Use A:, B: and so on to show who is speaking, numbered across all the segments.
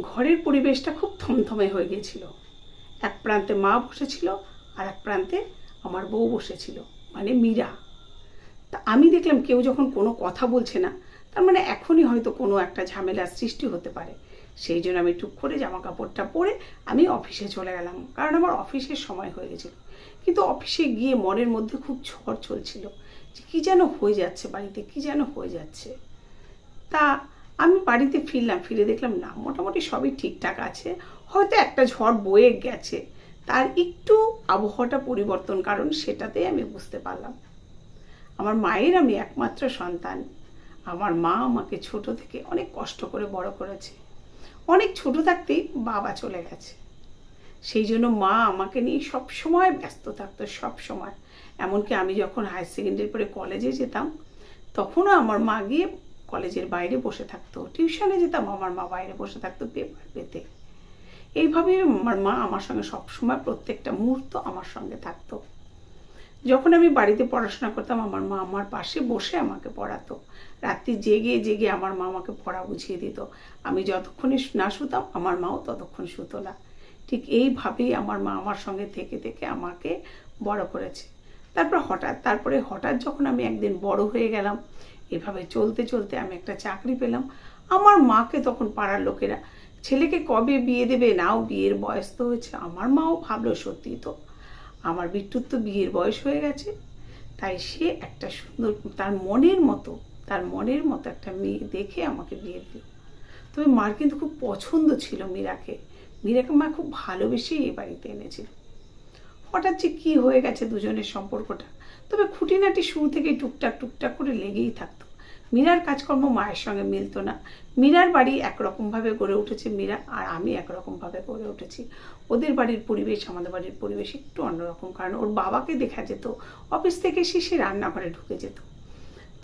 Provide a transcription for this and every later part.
A: ঘরের পরিবেশটা খুব থমথমে হয়ে গিয়েছিল। এক প্রান্তে মা বসেছিল আর এক প্রান্তে আমার বউ বসেছিল মানে মীরা। তা আমি দেখলাম কেউ যখন কোনো কথা বলছে না, তার মানে এখনই হয়তো কোনো একটা ঝামেলার সৃষ্টি হতে পারে। সেই জন্য আমি টুক করে জামা কাপড়টা পরে আমি অফিসে চলে গেলাম, কারণ আমার অফিসের সময় হয়ে গেছিল। কিন্তু অফিসে গিয়ে মনের মধ্যে খুব ঝড় চলছিল যে কী যেন হয়ে যাচ্ছে বাড়িতে, কী যেন হয়ে যাচ্ছে। তা আমি বাড়িতে ফিরলাম, ফিরে দেখলাম না, মোটামুটি সবই ঠিকঠাক আছে। হয়তো একটা ঝড় বয়ে গেছে, তার একটু আবহাওয়াটা পরিবর্তন কারণ সেটাতেই আমি বুঝতে পারলাম। আমার মায়ের আমি একমাত্র সন্তান। আমার মা আমাকে ছোট থেকে অনেক কষ্ট করে বড় করেছে। অনেক ছোট থাকতেই বাবা চলে গেছে। সেই জন্য মা আমাকে নিয়ে সব সময় ব্যস্ত থাকতো সব সময় এমনকি আমি যখন হায়ার সেকেন্ডারি পরে কলেজে যেতাম, তখনও আমার মা গিয়ে কলেজের বাইরে বসে থাকতো। টিউশনে যেতাম, আমার মা বাইরে বসে থাকতো পেপার পেতে। এইভাবে আমার মা আমার সঙ্গে সবসময় প্রত্যেকটা মুহূর্ত আমার সঙ্গে থাকতো। যখন আমি বাড়িতে পড়াশোনা করতাম, আমার মা আমার পাশে বসে আমাকে পড়াতো। রাত্রি জেগে জেগে আমার মা আমাকে পড়া বুঝিয়ে দিত। আমি যতক্ষণে না শুতাম, আমার মাও ততক্ষণ শুতো না ঠিক এইভাবেই আমার মা আমার সঙ্গে থেকে থেকে আমাকে বড় করেছে। তারপর হঠাৎ, তারপরে হঠাৎ যখন আমি একদিন বড় হয়ে গেলাম এভাবে চলতে চলতে আমি একটা চাকরি পেলাম। আমার মাকে তখন পাড়ার লোকেরা, ছেলেকে কবে বিয়ে দেবে? নাও বিয়ের বয়স তো হয়েছে। আমার মাও ভাবলো, সত্যি তো, আমার বিট্টুর তো বিয়ের বয়স হয়ে গেছে। তাই সে একটা সুন্দর, তার মনের মতো, তার মনের মতো একটা মেয়ে দেখে আমাকে বিয়ে দিল। তবে মার কিন্তু খুব পছন্দ ছিল মীরাকে। মীরাকে মা খুব ভালোবেসেই এই বাড়িতে এনেছিল। হঠাৎ যে কী হয়ে গেছে দুজনের সম্পর্কটা তবে খুঁটিনাটি শুরু থেকেই টুকটাক টুকটাক করে লেগেই থাকতো। মীরার কাজকর্ম মায়ের সঙ্গে মিলতো না। মীরার বাড়ি একরকমভাবে গড়ে উঠেছে মীরা, আর আমি একরকমভাবে গড়ে উঠেছি। ওদের বাড়ির পরিবেশ আমাদের বাড়ির পরিবেশ একটু অন্যরকম, কারণ ওর বাবাকে দেখা যেত, অফিস থেকে এসে সে রান্নাঘরে ঢুকে যেত।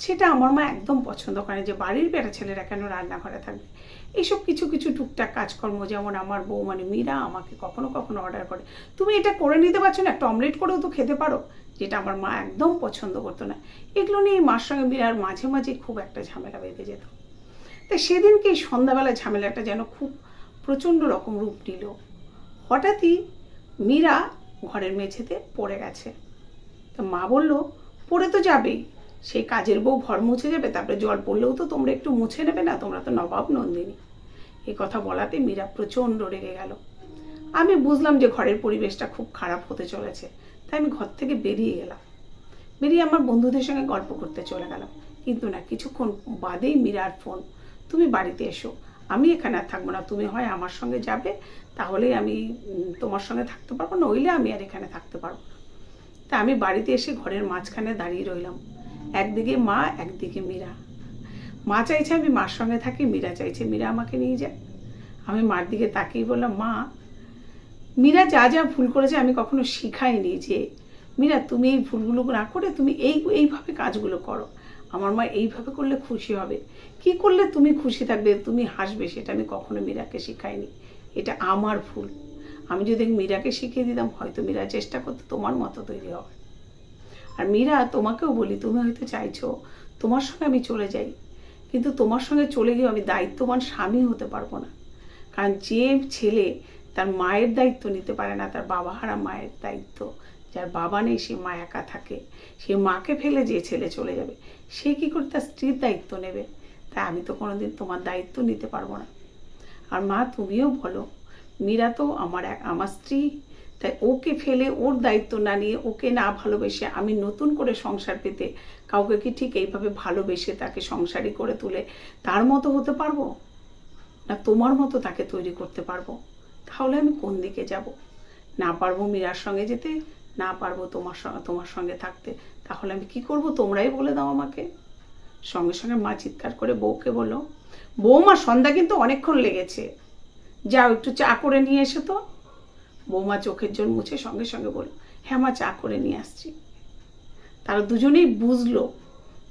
A: সেটা আমার মা একদম পছন্দ করে যে বাড়ির বেটা ছেলেরা কেন রান্নাঘরে থাকবে? এইসব কিছু কিছু টুকটাক কাজকর্ম যেমন আমার বউ মানে মীরা আমাকে কখনো কখনো অর্ডার করে। তুমি এটা করে নিতে পারছ না, একটা অমলেট করেও তো খেতে পারো, যেটা আমার মা একদম পছন্দ করতো না। এগুলো নিয়ে মার সঙ্গে মীরার মাঝে মাঝে খুব একটা ঝামেলা বেঁধে যেত। তাই সেদিনকে সন্ধ্যাবেলা ঝামেলাটা যেন খুব প্রচণ্ড রকম রূপ নিল। হঠাৎই মীরা ঘরের মেঝেতে পড়ে গেছে। তো মা বলল, পড়ে তো যাবেই। সেই কাজের বউ ঘর মুছে যাবে, তারপরে জল পড়লেও তো তোমরা একটু মুছে নেবে না, তোমরা তো নবাব নন্দিনী। এই কথা বলাতে মীরা প্রচণ্ড রেগে গেল। আমি বুঝলাম যে ঘরের পরিবেশটা খুব খারাপ হতে চলেছে, তাই আমি ঘর থেকে বেরিয়ে গেলাম। বেরিয়ে আমার বন্ধুদের সঙ্গে গল্প করতে চলে গেলাম। কিন্তু না, কিছুক্ষণ বাদেই মীরার ফোন, তুমি বাড়িতে এসো, আমি এখানে আর থাকব না, তুমি হয় আমার সঙ্গে যাবে, তাহলেই আমি তোমার সঙ্গে থাকতে পারব, নইলে আমি আর এখানে থাকতে পারব না। তা আমি বাড়িতে এসে ঘরের মাঝখানে দাঁড়িয়ে রইলাম। একদিকে মা, একদিকে মীরা। মা চাইছে আমি মার সঙ্গে থাকি, মীরা চাইছে মীরা আমাকে নিয়ে যায়। আমি মার দিকে তাকিয়ে বললাম, মা, মীরা যা যা ভুল করেছে আমি কখনো শিখাইনি যে, মীরা তুমি এই ভুলগুলো না করে তুমি এই, এইভাবে কাজগুলো করো। আমার মা এইভাবে করলে খুশি হবে। কি করলে তুমি খুশি থাকবে, তুমি হাসবে সেটা আমি কখনো মীরাকে শিখাইনি। এটা আমার ভুল। আমি যদি মীরাকে শিখিয়ে দিতাম, হয়তো মীরা চেষ্টা করতো তোমার মতো তৈরি হবে আর মীরা, তোমাকেও বলি, তুমি হয়তো চাইছো তোমার সঙ্গে আমি চলে যাই, কিন্তু তোমার সঙ্গে চলে গিয়ে আমি দায়িত্ববান স্বামী হতে পারব না। কারণ যে ছেলে তার মায়ের দায়িত্ব নিতে পারে না, তার বাবা হারা মায়ের দায়িত্ব। যার বাবা নেই, সে মা একা থাকে। সে মাকে ফেলে যে ছেলে চলে যাবে, সে কি করে তার স্ত্রীর দায়িত্ব নেবে? তাই আমি তো কোনোদিন তোমার দায়িত্ব নিতে পারব না। আর মা, তুমিও বলো, মীরা তো আমার এক, আমার স্ত্রী তাই ওকে ফেলে ওর দায়িত্ব না নিয়ে ওকে না ভালোবেসে আমি নতুন করে সংসার পেতে কাউকে কি ঠিক এইভাবে ভালোবেসে তাকে সংসারী করে তুলে তার মতো হতে পারব? না তোমার মতো তাকে তৈরি করতে পারব? তাহলে আমি কোন দিকে যাব? না পারব মীরার সঙ্গে যেতে, না পারব তোমার সঙ্গে তোমার সঙ্গে থাকতে। তাহলে আমি কি করব? তোমরাই বলে দাও আমাকে। সঙ্গে সঙ্গে মা চিৎকার করে বউকে বলল, বৌমা, সন্ধ্যা কিন্তু অনেকক্ষণ লেগেছে। যাও একটু চা করে নিয়ে এসো তো। বৌমা চোখের জল মুছে সঙ্গে সঙ্গে বলল হ্যাঁ মা, চা করে নিয়ে আসছি। তারা দুজনেই বুঝলো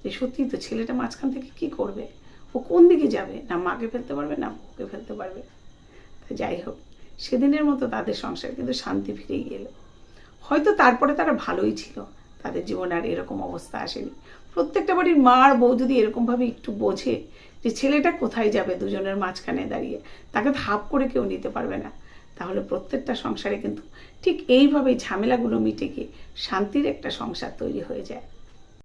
A: যে সত্যি তো ছেলেটা মাঝখান থেকে কি করবে, ও কোন দিকে যাবে, না মাকে ফেলতে পারবে, না বউকে ফেলতে পারবে। তা যাই হোক, সেদিনের মতো তাদের সংসার কিন্তু শান্তি ফিরে গেল হয়তো তারপরে তারা ভালোই ছিল, তাদের জীবনে আর এরকম অবস্থা আসেনি। প্রত্যেকটা বাড়ির মা আর বউ যদি এরকমভাবে একটু বোঝে যে ছেলেটা কোথায় যাবে দুজনের মাঝখানে দাঁড়িয়ে, তাকে ধাপ করে কেউ নিতে পারবে না। তাহলে প্রত্যেকটা সংসারে কিন্তু ঠিক এইভাবেই ঝামেলাগুলো মিটে গিয়ে শান্তির একটা সংসার তৈরি হয়ে যায়।